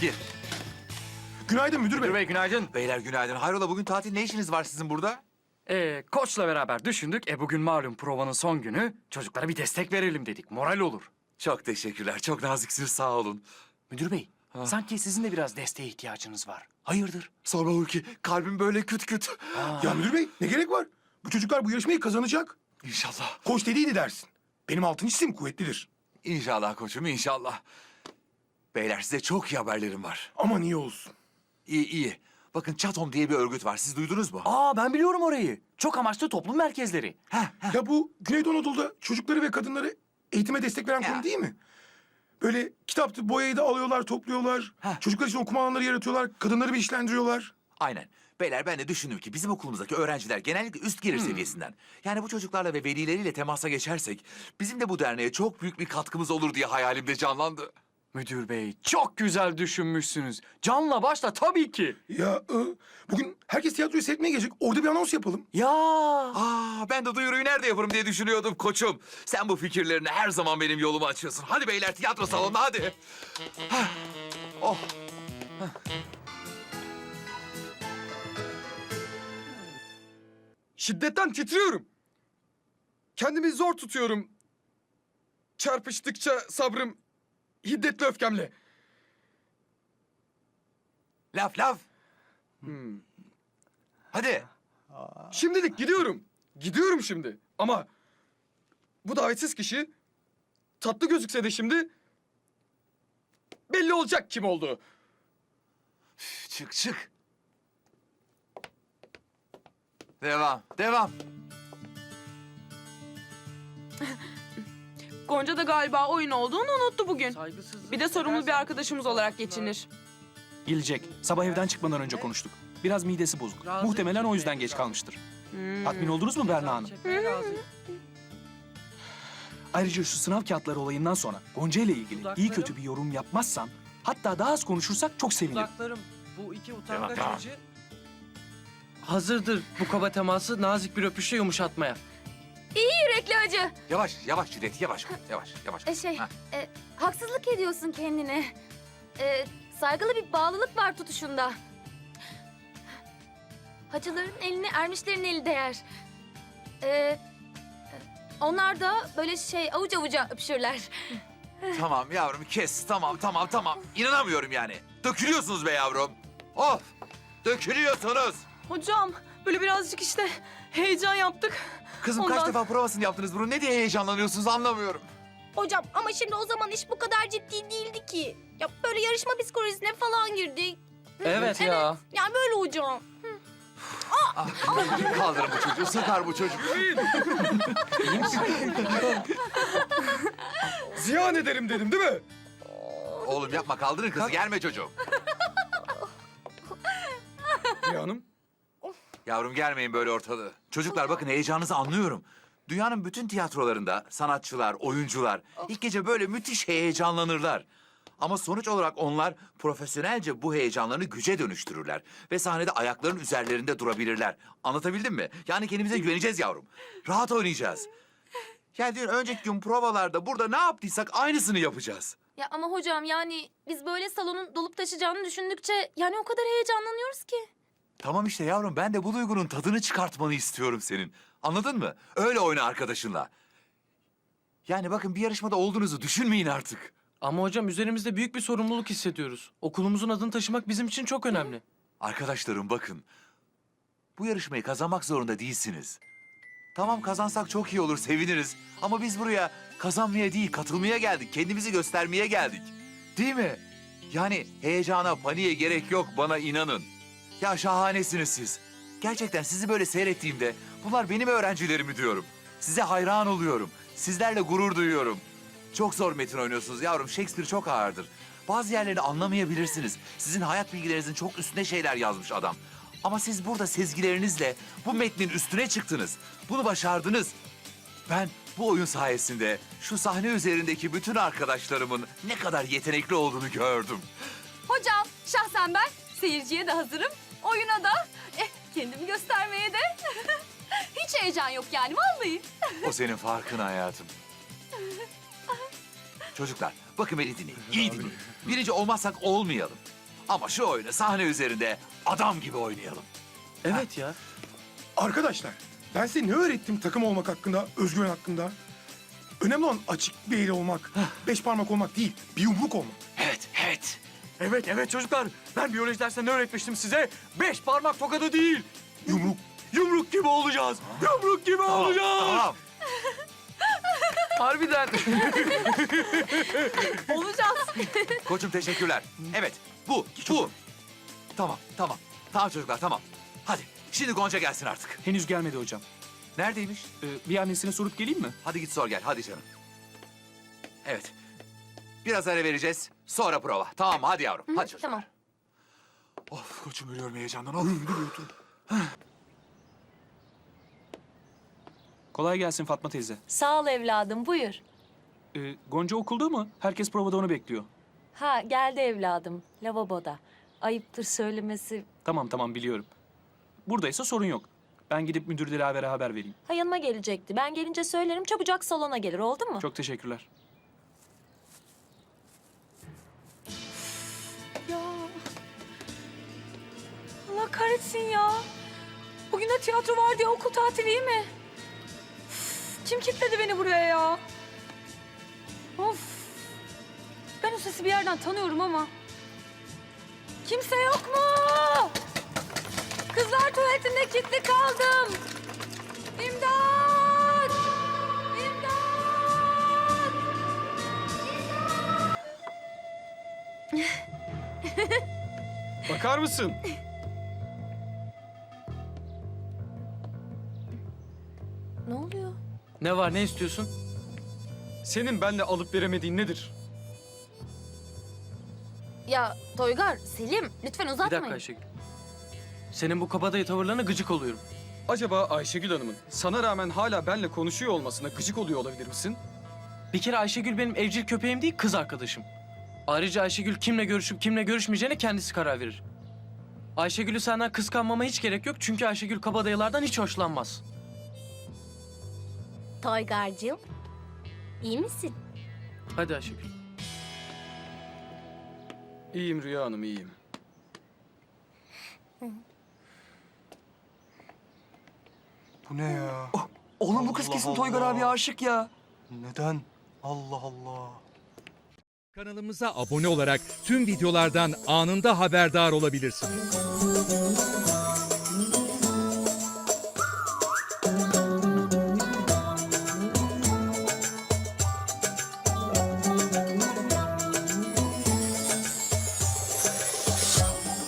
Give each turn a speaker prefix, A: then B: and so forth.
A: Gir.
B: Günaydın müdür bey.
C: Müdür bey günaydın.
A: Beyler günaydın. Hayrola bugün tatil ne işiniz var sizin burada?
C: Ee, koçla beraber düşündük. E bugün malum provanın son günü. Çocuklara bir destek verelim dedik. Moral olur.
A: Çok teşekkürler. Çok naziksiniz sağ olun.
C: Müdür bey, sanki sizin de biraz desteğe ihtiyacınız var. Hayırdır?
A: Sorma Hulki. Kalbim böyle küt küt.
B: Ya müdür bey ne gerek var? Bu çocuklar bu yarışmayı kazanacak.
A: İnşallah.
B: Koç dediydi dersin. Benim altın hissim kuvvetlidir.
A: İnşallah koçum inşallah. Beyler size çok iyi haberlerim var.
B: Aman iyi olsun.
A: İyi iyi. Bakın Çatom diye bir örgüt var. Siz duydunuz mu?
C: Aa ben biliyorum orayı. Çok amaçlı toplum merkezleri.
B: Ya bu Güneydoğu Anadolu'da çocukları ve kadınları eğitime destek veren kurum değil mi? Böyle kitaptı, boyayı da alıyorlar, topluyorlar.
A: Heh.
B: Çocuklar için okuma alanları yaratıyorlar. Kadınları bilinçlendiriyorlar.
A: Aynen. Beyler ben de düşündüm ki bizim okulumuzdaki öğrenciler genellikle üst gelir seviyesinden. Yani bu çocuklarla ve velileriyle temasa geçersek bizim de bu derneğe çok büyük bir katkımız olur diye hayalimde canlandı.
C: Müdür bey çok güzel düşünmüşsünüz. Canla başla tabii ki.
B: Ya e, bugün herkes tiyatroyu seyretmeye gelecek. Orada bir anons yapalım.
C: Ya.
A: Aa ben de duyuruyu nerede yaparım diye düşünüyordum koçum. Sen bu fikirlerini her zaman benim yolumu açıyorsun. Hadi beyler tiyatro salonuna hadi. Hah. Oh.
D: Şiddetten titriyorum. Kendimi zor tutuyorum. Çarpıştıkça sabrım hiddetli öfkemle.
A: Laf laf. Hadi.
D: Şimdilik gidiyorum. Gidiyorum şimdi. Ama bu davetsiz kişi tatlı gözükse de şimdi belli olacak kim olduğu.
A: Çık çık. Devam devam.
E: Gonca da galiba oyun olduğunu unuttu bugün. Bir de sorumlu bir arkadaşımız olarak geçinir.
F: Gelecek. Sabah evden çıkmadan önce konuştuk. Biraz midesi bozuk. Muhtemelen o yüzden geç kalmıştır. Tatmin oldunuz mu Berna Hanım? Ayrıca şu sınav kağıtları olayından sonra Gonca ile ilgili iyi kötü bir yorum yapmazsan, hatta daha az konuşursak çok sevinirim.
G: Bu iki utangaç
A: Devam,
G: hazırdır bu kaba teması nazik bir öpüşle yumuşatmaya.
H: Yürekli acı.
A: Yavaş yavaş Cüneyt yavaş yavaş yavaş.
H: E şey,
A: Hah.
H: e, haksızlık ediyorsun kendine. E, saygılı bir bağlılık var tutuşunda. Hacıların eline ermişlerin eli değer. E, e, onlar da böyle şey avuç avuca öpüşürler.
A: Tamam yavrum kes tamam tamam tamam. İnanamıyorum yani. Dökülüyorsunuz be yavrum. Of dökülüyorsunuz.
E: Hocam böyle birazcık işte heyecan yaptık.
A: Kızım kaç
E: Ondan-
A: defa provasını yaptınız bunu? Ne diye heyecanlanıyorsunuz anlamıyorum.
H: Hocam ama şimdi o zaman iş bu kadar ciddi değildi ki. Ya böyle yarışma psikolojisine falan girdik.
G: Evet, ya.
H: Yani böyle hocam.
A: Kaldırın bu çocuğu, sıkar bu çocuk.
D: Ziyan ederim dedim değil mi?
A: Oğlum yapma kaldırın kızı gelme çocuğum.
D: Ziya Hanım.
A: Yavrum gelmeyin böyle ortalığı. Çocuklar bakın heyecanınızı anlıyorum. Dünyanın bütün tiyatrolarında sanatçılar, oyuncular ilk gece böyle müthiş heyecanlanırlar. Ama sonuç olarak onlar profesyonelce bu heyecanlarını güce dönüştürürler. Ve sahnede ayaklarının üzerlerinde durabilirler. Anlatabildim mi? Yani kendimize güveneceğiz yavrum. Rahat oynayacağız. Yani diyor önceki gün provalarda burada ne yaptıysak aynısını yapacağız.
H: Ya ama hocam yani biz böyle salonun dolup taşacağını düşündükçe yani o kadar heyecanlanıyoruz ki.
A: Tamam işte yavrum ben de bu duygunun tadını çıkartmanı istiyorum senin. Anladın mı? Öyle oyna arkadaşınla. Yani bakın bir yarışmada olduğunuzu düşünmeyin artık.
G: Ama hocam üzerimizde büyük bir sorumluluk hissediyoruz. Okulumuzun adını taşımak bizim için çok önemli.
A: Arkadaşlarım bakın. Bu yarışmayı kazanmak zorunda değilsiniz. Tamam kazansak çok iyi olur, seviniriz. Ama biz buraya kazanmaya değil, katılmaya geldik. Kendimizi göstermeye geldik. Değil mi? Yani heyecana, paniğe gerek yok bana inanın. Ya şahanesiniz siz. Gerçekten sizi böyle seyrettiğimde bunlar benim öğrencilerimi diyorum. Size hayran oluyorum. Sizlerle gurur duyuyorum. Çok zor metin oynuyorsunuz yavrum. Shakespeare çok ağırdır. Bazı yerlerini anlamayabilirsiniz. Sizin hayat bilgilerinizin çok üstüne şeyler yazmış adam. Ama siz burada sezgilerinizle bu metnin üstüne çıktınız. Bunu başardınız. Ben bu oyun sayesinde şu sahne üzerindeki bütün arkadaşlarımın ne kadar yetenekli olduğunu gördüm.
H: Hocam şahsen ben seyirciye de hazırım. Oyuna da eh, kendimi göstermeye de. Hiç heyecan yok yani vallahi.
A: O senin farkın hayatım. Çocuklar bakın beni dinleyin. iyi dinleyin. Birinci olmazsak olmayalım. Ama şu oyunu sahne üzerinde adam gibi oynayalım.
G: Evet ya.
B: Arkadaşlar ben size ne öğrettim takım olmak hakkında, özgüven hakkında? Önemli olan açık bir el olmak, beş parmak olmak değil, bir yumruk olmak.
A: Evet, evet.
C: Çocuklar. Ben biyoloji dersinde ne öğretmiştim size? Beş parmak tokadı değil.
B: Yumruk.
C: Yumruk gibi olacağız. Yumruk gibi
A: Tamam,
C: olacağız.
A: tamam.
C: Harbiden.
E: Olacağız.
A: Koçum teşekkürler. Evet, bu, bu. Tamam, tamam. Tamam çocuklar, tamam. Hadi, şimdi Gonca gelsin artık.
F: Henüz gelmedi hocam.
A: Neredeymiş?
F: Ee, bir annesine sorup geleyim mi?
A: Hadi git sor gel, hadi canım. Evet. Biraz ara vereceğiz, sonra prova. Tamam? Hadi yavrum, hadi çocuklar.
H: tamam.
A: Of, koçum ölüyorum heyecandan. Of.
F: Kolay gelsin Fatma teyze.
I: Sağ ol evladım buyur.
F: Ee, Gonca okulda mı? Herkes provada onu bekliyor.
I: Ha geldi evladım lavaboda. Ayıptır söylemesi.
F: Tamam tamam biliyorum. Buradaysa sorun yok. Ben gidip müdür Dilaver'e haber vereyim.
I: Ha yanıma gelecekti. Ben gelince söylerim çabucak salona gelir oldu mu?
F: Çok teşekkürler.
H: Allah kahretsin ya. Bugün de tiyatro var diye okul tatili değil mi? Üf, Kim kilitledi beni buraya ya? Of. Ben o sesi bir yerden tanıyorum ama. Kimse yok mu? Kızlar tuvaletinde kilitli kaldım. İmdat! İmdat!
D: Bakar mısın?
I: Ne oluyor?
G: Ne var ne istiyorsun?
D: Senin benle alıp veremediğin nedir?
H: Ya Toygar, Selim lütfen
G: Bir
H: uzatmayın.
G: dakika Ayşegül. Senin bu kabadayı tavırlarına gıcık oluyorum.
D: Acaba Ayşegül Hanım'ın sana rağmen hala benle konuşuyor olmasına gıcık oluyor olabilir misin?
G: Bir kere Ayşegül benim evcil köpeğim değil kız arkadaşım. Ayrıca Ayşegül kimle görüşüp kimle görüşmeyeceğine kendisi karar verir. Ayşegül'ü senden kıskanmama hiç gerek yok çünkü Ayşegül kabadayılardan hiç hoşlanmaz.
H: Toygar'cığım, iyi misin?
G: Hadi Ayşegül.
D: İyiyim Rüya Hanım, iyiyim.
J: Bu ne ya?
C: Oğlum bu kız
J: Allah
C: kesin Toygar
J: Allah.
C: abi aşık ya.
J: Neden? Allah Allah.
K: Kanalımıza abone olarak tüm videolardan anında haberdar olabilirsiniz.